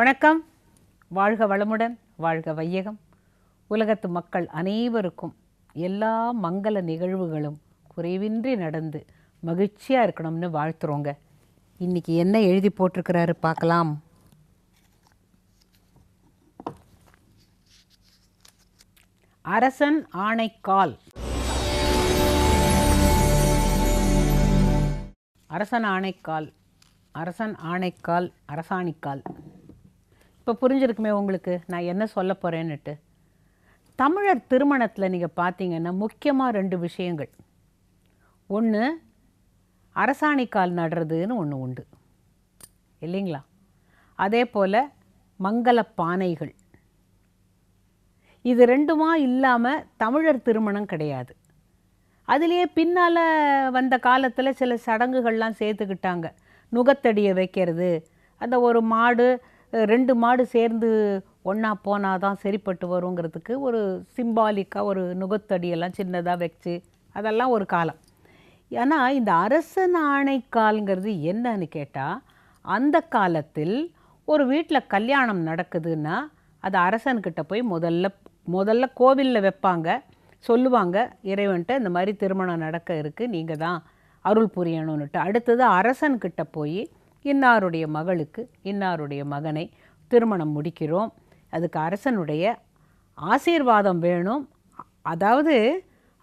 வணக்கம். வாழ்க வளமுடன் வாழ்க வையகம். உலகத்து மக்கள் அனைவருக்கும் எல்லா மங்கள நிகழ்வுகளும் குறைவின்றி நடந்து மகிழ்ச்சியாக இருக்கணும்னு வாழ்த்துறோங்க. இன்னைக்கு என்ன எழுதி போட்டிருக்கிறாரு பார்க்கலாம். அரசன் ஆணைக்கால். அரசன் ஆணைக்கால் அரசன் ஆணைக்கால் அரசாணிக்கால். இப்போ புரிஞ்சிருக்குமே உங்களுக்கு? நான் என்ன சொல்ல போகிறேன்னுட்டு தமிழர் திருமணத்தில் நீங்கள் பார்த்தீங்கன்னா முக்கியமாக ரெண்டு விஷயங்கள். ஒன்று அரசாணிக்கால் நடுறதுன்னு ஒன்று உண்டு. இல்லைங்களா? அதே போல் மங்கள பானைகள். இது ரெண்டுமா இல்லாமல் தமிழர் திருமணம் கிடையாது. அதுலேயே பின்னால் வந்த காலத்தில் சில சடங்குகள்லாம் சேர்த்துக்கிட்டாங்க. நுகத்தடியை வைக்கிறது அந்த ஒரு மாடு ரெண்டு மாடு சேர்ந்து ஒன்றா போனால் தான் சரிப்பட்டு வருங்கிறதுக்கு ஒரு சிம்பாலிக்காக ஒரு நுகத்தடியெல்லாம் சின்னதாக வச்சு அதெல்லாம் ஒரு காலம். ஆனால் இந்த அரசன் ஆணைக்கால்ங்கிறது என்னன்னு கேட்டால் அந்த காலத்தில் ஒரு வீட்டில் கல்யாணம் நடக்குதுன்னா அது அரசன்கிட்ட போய் முதல்ல முதல்ல கோவிலில் வைப்பாங்க. சொல்லுவாங்க இறைவன்ட்ட இந்த மாதிரி திருமணம் நடக்க இருக்குது நீங்கள் தான் அருள் புரியணும்னுட்டு. அடுத்தது அரசன்கிட்ட போய் இன்னாருடைய மகளுக்கு இன்னாருடைய மகனை திருமணம் முடிக்கிறோம். அதுக்கு அரசனுடைய ஆசீர்வாதம் வேணும். அதாவது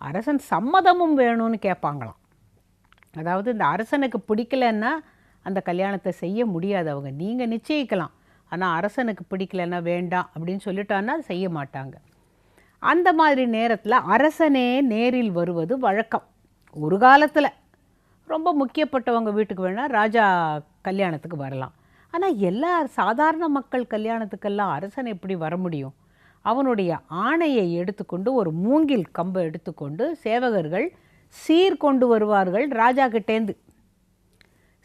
அரசன் சம்மதமும் வேணும்னு கேட்பாங்களாம் அதாவது இந்த அரசனுக்கு பிடிக்கலன்னா அந்த கல்யாணத்தை செய்ய முடியாது அவங்க. நீங்கள் நிச்சயிக்கலாம். ஆனால் அரசனுக்கு பிடிக்கலன்னா வேண்டாம் அப்படின்னு சொல்லிட்டான்னா செய்ய மாட்டாங்க. அந்த மாதிரி நேரத்தில் அரசனே நேரில் வருவது வழக்கம். ஒரு காலத்தில் ரொம்ப முக்கியப்பட்டவங்க வீட்டுக்கு வேணால் ராஜா கல்யாணத்துக்கு வரலாம். ஆனால் எல்லா சாதாரண மக்கள் கல்யாணத்துக்கெல்லாம் அரசன் எப்படி வர முடியும்? அவனுடைய ஆணையை எடுத்துக்கொண்டு ஒரு மூங்கில் கம்பை எடுத்துக்கொண்டு சேவகர்கள் சீர் கொண்டு வருவார்கள் ராஜா கிட்டேந்து.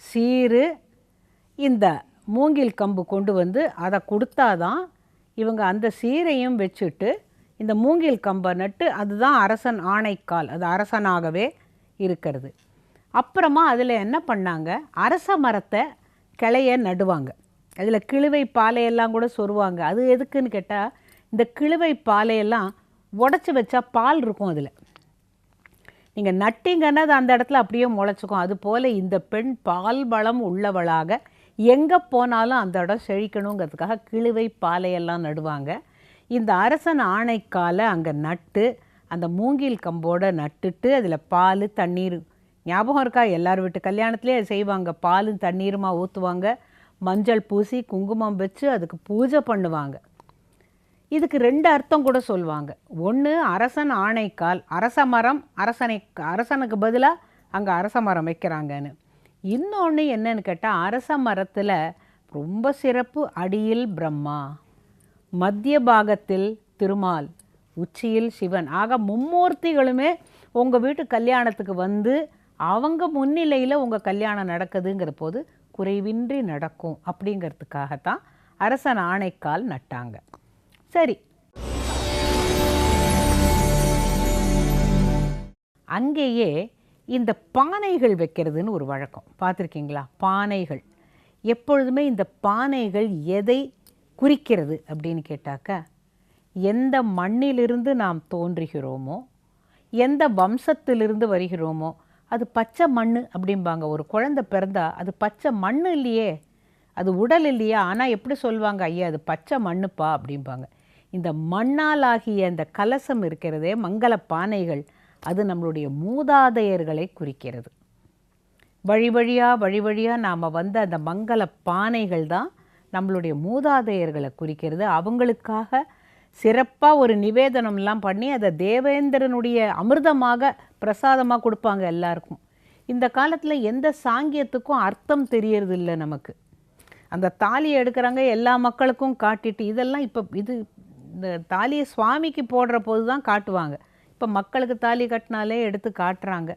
சீரு இந்த மூங்கில் கம்பு கொண்டு வந்து அதை கொடுத்தாதான் இவங்க அந்த சீரையும் வச்சுட்டு இந்த மூங்கில் கம்பை நட்டு அதுதான் அரசன் ஆணைக்கால் அது அரசனாகவே இருக்கிறது. அப்புறமா அதில் என்ன பண்ணாங்க? அரச மரத்தை கிளைய நடுவாங்க. அதில் கிழுவை பாலையெல்லாம் கூட சொருவாங்க. அது எதுக்குன்னு கேட்டால் இந்த கிழுவை பாலையெல்லாம் உடச்சி வச்சா பால் இருக்கும் அதில். நீங்கள் நட்டிங்கன்னா அது அந்த இடத்துல அப்படியே முளைச்சிக்கும். அதுபோல் இந்த பெண் பால் வளம் உள்ளவளாக எங்கே போனாலும் அந்த இடம் செழிக்கணுங்கிறதுக்காக கிழுவை பாலையெல்லாம் நடுவாங்க. இந்த அரசன் ஆணைக்காலை அங்கே நட்டு அந்த மூங்கில் கம்போட நட்டுட்டு அதில் பால் தண்ணீர் ஞாபகம் இருக்கா? எல்லார் வீட்டு கல்யாணத்துலேயே செய்வாங்க. பாலும் தண்ணீருமா ஊற்றுவாங்க மஞ்சள் பூசி குங்குமம் வச்சு அதுக்கு பூஜை பண்ணுவாங்க. இதுக்கு ரெண்டு அர்த்தம் கூட சொல்லுவாங்க ஒன்று அரசன் ஆணைக்கால். அரச மரம் அரசனை அரசனுக்கு பதிலாக அங்கே அரச மரம் வைக்கிறாங்கன்னு. இன்னொன்று என்னன்னு கேட்டால் அரச மரத்தில் ரொம்ப சிறப்பு அடியில் பிரம்மா. மத்திய பாகத்தில் திருமால். உச்சியில் சிவன். ஆக மும்மூர்த்திகளுமே உங்கள் வீட்டு கல்யாணத்துக்கு வந்து அவங்க முன்னிலையில் உங்கள் கல்யாணம் நடக்குதுங்கிற போது குறைவின்றி நடக்கும் அப்படிங்கிறதுக்காகத்தான் அரசன் ஆணைக்கால் நட்டாங்க. சரி. அங்கேயே இந்த பானைகள் வைக்கிறதுன்னு ஒரு வழக்கம். பார்த்துருக்கீங்களா? பானைகள். எப்பொழுதுமே இந்த பானைகள் எதை குறிக்கிறது அப்படின்னு கேட்டாக்க எந்த மண்ணிலிருந்து நாம் தோன்றுகிறோமோ எந்த வம்சத்திலிருந்து வருகிறோமோ அது பச்சை மண் அப்படிம்பாங்க. ஒரு குழந்தை பிறந்தா அது பச்சை மண் இல்லையே. அது உடல் இல்லையா. ஆனால் எப்படி சொல்லுவாங்க? ஐயா அது பச்சை மண்ணுப்பா அப்படிம்பாங்க. இந்த மண்ணாலாகிய அந்த இந்த கலசம் இருக்கிறதே மங்கள பானைகள். அது நம்மளுடைய மூதாதையர்களை குறிக்கிறது. வழி வழியாக வழி வழியாக நாம் வந்த அந்த மங்கள பானைகள் தான் நம்மளுடைய மூதாதையர்களை குறிக்கிறது. அவங்களுக்காக சிறப்பாக ஒரு நிவேதனம்லாம் பண்ணி அதை தேவேந்திரனுடைய அமிர்தமாக பிரசாதமாக கொடுப்பாங்க எல்லாருக்கும். இந்த காலத்தில் எந்த சாங்கியத்துக்கும் அர்த்தம் தெரியறது இல்லை நமக்கு. அந்த தாலியை எடுக்கிறாங்க எல்லா மக்களுக்கும் காட்டிட்டு இதெல்லாம் இப்போ இது இந்த தாலியை சுவாமிக்கு போடுற போது தான் காட்டுவாங்க. இப்போ மக்களுக்கு தாலி கட்டினாலே எடுத்து காட்டுறாங்க.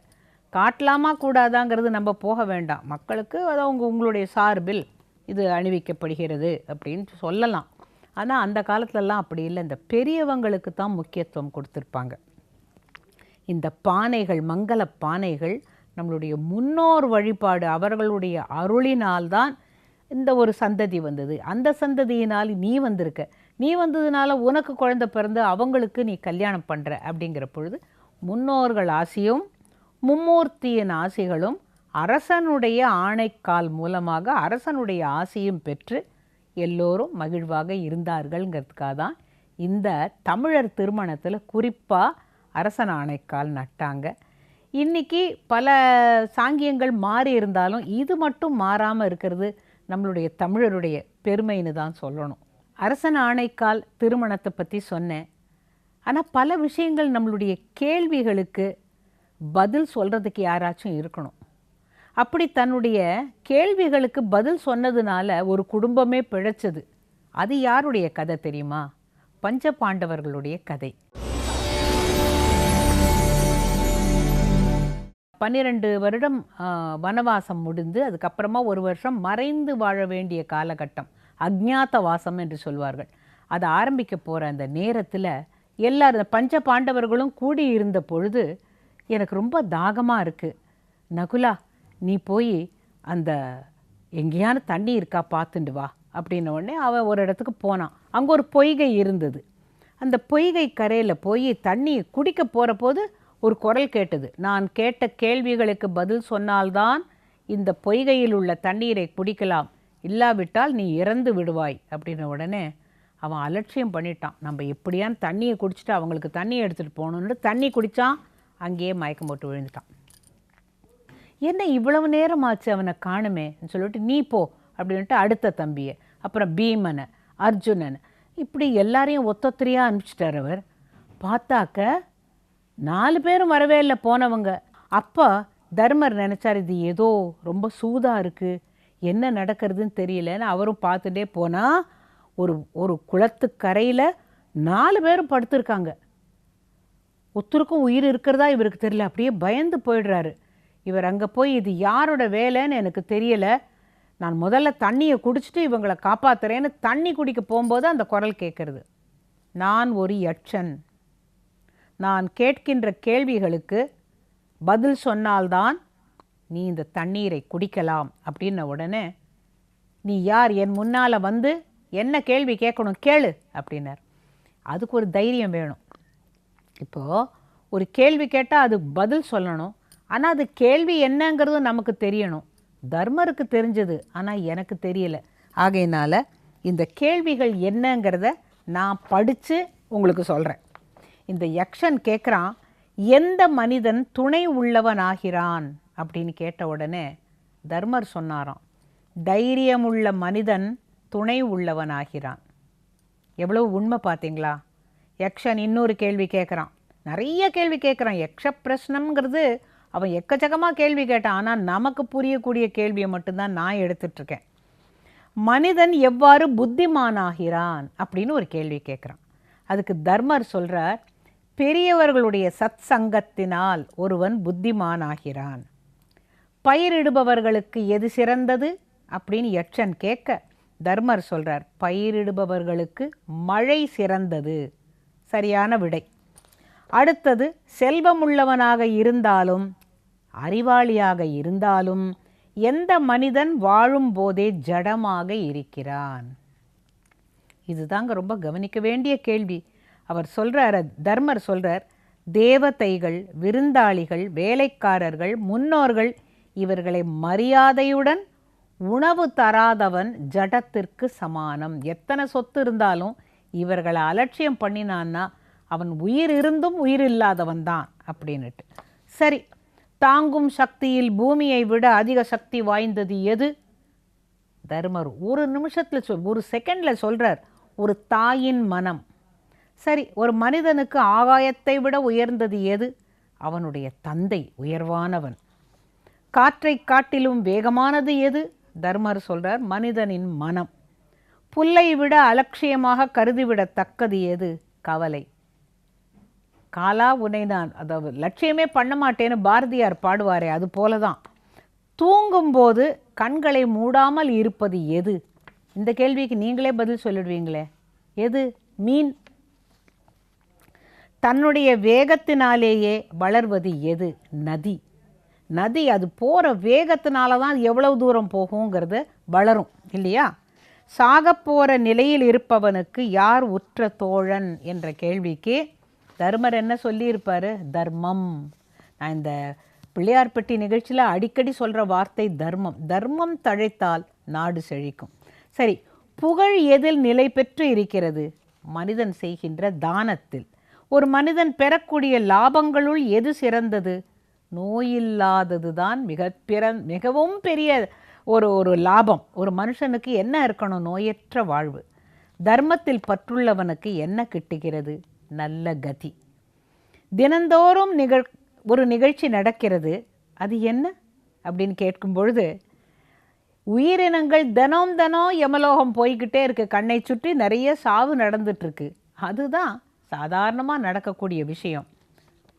காட்டலாமா கூடாதாங்கிறது நம்ம போக வேண்டாம். மக்களுக்கு அது அவங்க உங்களுடைய சார்பில் இது அணிவிக்கப்படுகிறது அப்படின்னு சொல்லலாம். ஆனால் அந்த காலத்துலலாம் அப்படி இல்லை. இந்த பெரியவங்களுக்கு தான் முக்கியத்துவம் கொடுத்துருப்பாங்க. இந்த பானைகள் மங்கள பானைகள் நம்மளுடைய முன்னோர் வழிபாடு அவர்களுடைய அருளினால்தான் இந்த ஒரு சந்ததி வந்தது. அந்த சந்ததியினால் நீ வந்திருக்க. நீ வந்ததுனால உனக்கு குழந்தை பிறந்து அவங்களுக்கு நீ கல்யாணம் பண்ணுற அப்படிங்கிற பொழுது முன்னோர்கள் ஆசையும் மும்மூர்த்தியின் ஆசைகளும் அரசனுடைய ஆணைக்கால் மூலமாக அரசனுடைய ஆசையும் பெற்று எல்லோரும் மகிழ்வாக இருந்தார்கள்ங்கிறதுக்காக தான் இந்த தமிழர் திருமணத்தில் குறிப்பாக அரசன் ஆணைக்கால் நட்டாங்க. இன்னைக்கு பல சாங்கியங்கள் மாறி இருந்தாலும் இது மட்டும் மாறாமல் இருக்கிறது நம்மளுடைய தமிழருடைய பெருமைன்னு தான் சொல்லணும். அரசன் ஆணைக்கால் திருமணத்தை பற்றி சொன்னேன். ஆனால் பல விஷயங்கள் நம்மளுடைய கேள்விகளுக்கு பதில் சொல்கிறதுக்கு யாராச்சும் இருக்கணும். அப்படி தன்னுடைய கேள்விகளுக்கு பதில் சொன்னதுனால ஒரு குடும்பமே பிழைச்சது. அது யாருடைய கதை தெரியுமா? பஞ்ச பாண்டவர்களுடைய கதை. பன்னிரண்டு வருடம் வனவாசம் முடிந்து அதுக்கப்புறமா ஒரு வருஷம் மறைந்து வாழ வேண்டிய காலகட்டம் அஜ்ஞாத வாசம் என்று சொல்வார்கள். அதை ஆரம்பிக்க போகிற அந்த நேரத்தில் எல்லாரும் பஞ்ச பாண்டவர்களும் கூடி இருந்த பொழுது எனக்கு ரொம்ப தாகமாக இருக்குது நகுலா நீ போய் அந்த எங்கேயான தண்ணி இருக்கா பார்த்துண்டு வா அப்படின்ன உடனே அவன் ஒரு இடத்துக்கு போனான். அங்கே ஒரு பொய்கை இருந்தது. அந்த பொய்கை கரையில் போய் தண்ணி குடிக்க போகிற போது ஒரு குரல் கேட்டது. நான் கேட்ட கேள்விகளுக்கு பதில் சொன்னால்தான் இந்த பொய்கையில் உள்ள தண்ணீரை குடிக்கலாம். இல்லாவிட்டால் நீ இறந்து விடுவாய் அப்படின்ன உடனே அவன் அலட்சியம் பண்ணிட்டான். நம்ம எப்படியான்னு தண்ணியை குடிச்சிட்டு அவங்களுக்கு தண்ணி எடுத்துகிட்டு போகணுன்னு தண்ணி குடித்தான் அங்கேயே மயக்கம் போட்டு விழுந்துட்டான். என்ன இவ்வளவு நேரம் ஆச்சு அவனை காணுமேன்னு சொல்லிட்டு நீ போ அப்படின்ட்டு அடுத்த தம்பியை அப்புறம் பீமனை அர்ஜுனன் இப்படி எல்லாரையும் ஒத்தொத்திரியாக அனுப்பிச்சிட்டார் அவர். பார்த்தாக்க நாலு பேரும் வரவே இல்லை போனவங்க. அப்போ தர்மர் நினச்சார் இது ஏதோ ரொம்ப சூதாக இருக்குது என்ன நடக்கிறதுன்னு தெரியலன்னு அவரும் பார்த்துட்டே போனால் ஒரு ஒரு குளத்துக்கரையில் நாலு பேரும் படுத்திருக்காங்க. ஒருத்தருக்கும் உயிர் இருக்கிறதா இவருக்கு தெரியல. அப்படியே பயந்து போயிடுறாரு. இவர் அங்கே போய் இது யாரோட வேலைன்னு எனக்கு தெரியலை. நான் முதல்ல தண்ணியை குடிச்சிட்டு இவங்களை காப்பாத்துறேன்னு தண்ணி குடிக்க போகும்போது அந்த குரல் கேட்குறது நான் ஒரு யட்சன். நான் கேட்கின்ற கேள்விகளுக்கு பதில் சொன்னால்தான் நீ இந்த தண்ணீரை குடிக்கலாம். அப்படின்ன உடனே நீ யார்? என் முன்னால் வந்து என்ன கேள்வி கேட்கணும்? கேளு. அப்படின்னார். அதுக்கு ஒரு தைரியம் வேணும். இப்போது ஒரு கேள்வி கேட்டால் அதுக்கு பதில் சொல்லணும். ஆனால் அது கேள்வி என்னங்கிறது நமக்கு தெரியணும். தர்மருக்கு தெரிஞ்சது ஆனால் எனக்கு தெரியல. ஆகையினால் இந்த கேள்விகள் என்னங்கிறத நான் படித்து உங்களுக்கு சொல்கிறேன் இந்த யக்ஷன் கேட்குறான் எந்த மனிதன் துணை உள்ளவன் ஆகிறான் அப்படின்னு கேட்ட உடனே தர்மர் சொன்னாராம் தைரியமுள்ள மனிதன் துணை உள்ளவன் ஆகிறான் எவ்வளோ உண்மை பார்த்தீங்களா? யக்ஷன் இன்னொரு கேள்வி கேட்குறான் நிறைய கேள்வி கேட்குறான் யக்ஷ பிரശ്னம்ங்கிறது அவன் எக்கச்சக்கமாக கேள்வி கேட்டான். ஆனால் நமக்கு புரியக்கூடிய கேள்வியை மட்டும்தான் நான் எடுத்துட்ருக்கேன் மனிதன் எவ்வாறு புத்திமானாகிறான் அப்படின்னு ஒரு கேள்வி கேட்குறான் அதுக்கு தர்மர் சொல்கிறார் பெரியவர்களுடைய சத் சங்கத்தினால் ஒருவன் புத்திமானாகிறான். பயிரிடுபவர்களுக்கு எது சிறந்தது? அப்படின்னு யட்சன் கேட்க தர்மர் சொல்கிறார் பயிரிடுபவர்களுக்கு மழை சிறந்தது. சரியான விடை. அடுத்தது செல்வமுள்ளவனாக இருந்தாலும் அறிவாளியாக இருந்தாலும் எந்த மனிதன் வாழும் போதே ஜடமாக இருக்கிறான்? இதுதாங்க ரொம்ப கவனிக்க வேண்டிய கேள்வி. அவர் சொல்கிறார் தர்மர் சொல்கிறார் தேவதைகள் விருந்தாளிகள் வேலைக்காரர்கள் முன்னோர்கள் இவர்களை மரியாதையுடன் உணவு தராதவன் ஜடத்திற்கு சமானம். எத்தனை சொத்து இருந்தாலும் இவர்களை அலட்சியம் பண்ணினான்னா அவன் உயிர் இருந்தும் உயிர் இல்லாதவன் தான் அப்படின்னுட்டு. சரி தாங்கும் சக்தியில் பூமியை விட அதிக சக்தி வாய்ந்தது எது? தர்மர் ஒரு நிமிஷத்தில் சொல் ஒரு செகண்டில் சொல்கிறார் ஒரு தாயின் மனம். சரி ஒரு மனிதனுக்கு ஆகாயத்தை விட உயர்ந்தது எது? அவனுடைய தந்தை உயர்வானவன். காற்றை காட்டிலும் வேகமானது எது? தர்மர் சொல்கிறார் மனிதனின் மனம். புல்லை விட அலட்சியமாக கருதிவிடத்தக்கது எது? கவலை. காலா உனைதான். நான் அதாவது லட்சியமே பண்ண மாட்டேன்னு பாரதியார் பாடுவாரே அது போல தான் தூங்கும்போது கண்களை மூடாமல் இருப்பது எது? இந்த கேள்விக்கு நீங்களே பதில் சொல்லிடுவீங்களே. எது? மீன். தன்னுடைய வேகத்தினாலேயே வளர்வது எது? நதி. நதி அது போகிற வேகத்தினால தான் எவ்வளவு தூரம் போகுங்கிறத வளரும் இல்லையா? சாகப்போகிற நிலையில் இருப்பவனுக்கு யார் உற்ற தோழன் என்ற கேள்விக்கு தர்மர் என்ன சொல்லியிருப்பார்? தர்மம். நான் இந்த பிள்ளையார்பட்டி நிகழ்ச்சியில் அடிக்கடி சொல்கிற வார்த்தை தர்மம். தர்மம் தழைத்தால் நாடு செழிக்கும். சரி புகழ் எதில் நிலை பெற்று இருக்கிறது? மனிதன் செய்கின்ற தானத்தில். ஒரு மனிதன் பெறக்கூடிய லாபங்களுள் எது சிறந்தது? நோயில்லாதது தான் மிக பிற மிகவும் பெரிய ஒரு ஒரு லாபம். ஒரு மனுஷனுக்கு என்ன இருக்கணும்? நோயற்ற வாழ்வு. தர்மத்தில் பற்றுள்ளவனுக்கு என்ன கிட்டுகிறது? நல்ல கதி. தினந்தோறும் நிகழ் ஒரு நிகழ்ச்சி நடக்கிறது. அது என்ன? அப்படின்னு கேட்கும் பொழுது உயிரினங்கள் தினம் தினம் யமலோகம் போய்கிட்டே இருக்குது கண்ணை சுற்றி நிறைய சாவு நடந்துட்டுருக்கு. அதுதான் சாதாரணமாக நடக்கக்கூடிய விஷயம்.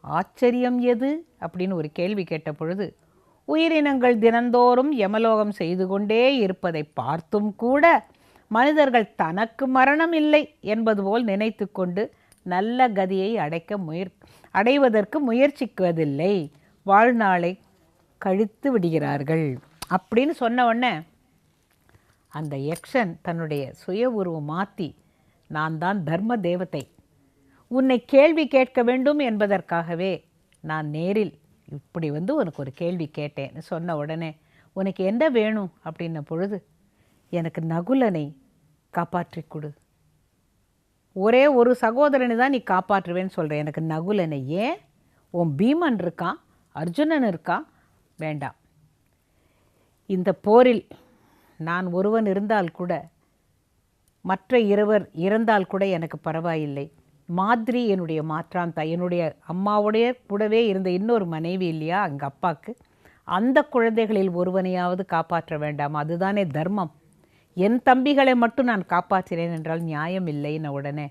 ஆச்சரியம் எது? அப்படின்னு ஒரு கேள்வி கேட்ட பொழுது உயிரினங்கள் தினந்தோறும் யமலோகம் செய்து கொண்டே இருப்பதை பார்த்தும் கூட மனிதர்கள் தனக்கு மரணம் இல்லை என்பது போல் நினைத்து கொண்டு நல்ல கதியை அடைக்க முயற் அடைவதற்கு முயற்சிக்குவதில்லை. வாழ்நாளை கழித்து விடுகிறார்கள். அப்படின்னு சொன்ன உடனே அந்த யக்ஷன் தன்னுடைய சுய உருவம் மாற்றி நான் தான் தர்ம தேவதை. உன்னை கேள்வி கேட்க வேண்டும் என்பதற்காகவே நான் நேரில் இப்படி வந்து உனக்கு ஒரு கேள்வி கேட்டேன்னு சொன்ன உடனே உனக்கு என்ன வேணும்? அப்படின்ன பொழுது எனக்கு நகுலனை காப்பாற்றி கொடு. ஒரே ஒரு சகோதரனை தான் நீ காப்பாற்றுவேன்னு சொல்கிற எனக்கு நகுலனை ஏன்? உன் பீமன் இருக்கான் அர்ஜுனன் இருக்கான் வேண்டாம். இந்த போரில் நான் ஒருவன் இருந்தால் கூட மற்ற இருவர் இறந்தால் கூட எனக்கு பரவாயில்லை. மாதிரி என்னுடைய மாற்றான் தாய் என்னுடைய அம்மாவுடைய கூடவே இருந்த இன்னொரு மனைவி இல்லையா? எங்கள் அப்பாவுக்கு. அந்த குழந்தைகளில் ஒருவனையாவது காப்பாற்ற வேண்டாம். அதுதானே தர்மம். என் தம்பிகளை மட்டும் நான் காப்பாற்றினேன் என்றால் நியாயம் இல்லைன்னு உடனே.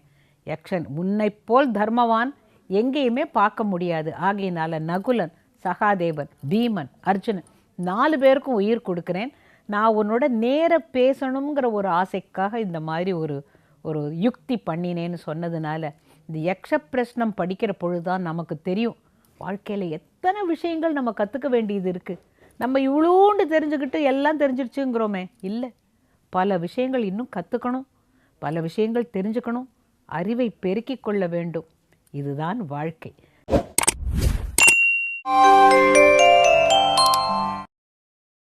யக்ஷன் உன்னை போல் தர்மவான் எங்கேயுமே பார்க்க முடியாது. ஆகையினால நகுலன் சகாதேவன் பீமன் அர்ஜுனன் நாலு பேருக்கும் உயிர் கொடுக்குறேன். நான் உன்னோட நேர பேசணுங்கிற ஒரு ஆசைக்காக இந்த மாதிரி ஒரு ஒரு யுக்தி பண்ணினேன்னு சொன்னதுனால இந்த யக்ஷ பிரஷ்னம் படிக்கிற பொழுதுதான் நமக்கு தெரியும். வாழ்க்கையில் எத்தனை விஷயங்கள் நம்ம கற்றுக்க வேண்டியது இருக்குது நம்ம இவ்வளோண்டு தெரிஞ்சுக்கிட்டு எல்லாம் தெரிஞ்சிருச்சுங்கிறோமே. இல்லை. பல விஷயங்கள் இன்னும் கற்றுக்கணும் பல விஷயங்கள் தெரிஞ்சுக்கணும். அறிவை பெருக்கிக் கொள்ள வேண்டும். இதுதான் வாழ்க்கை.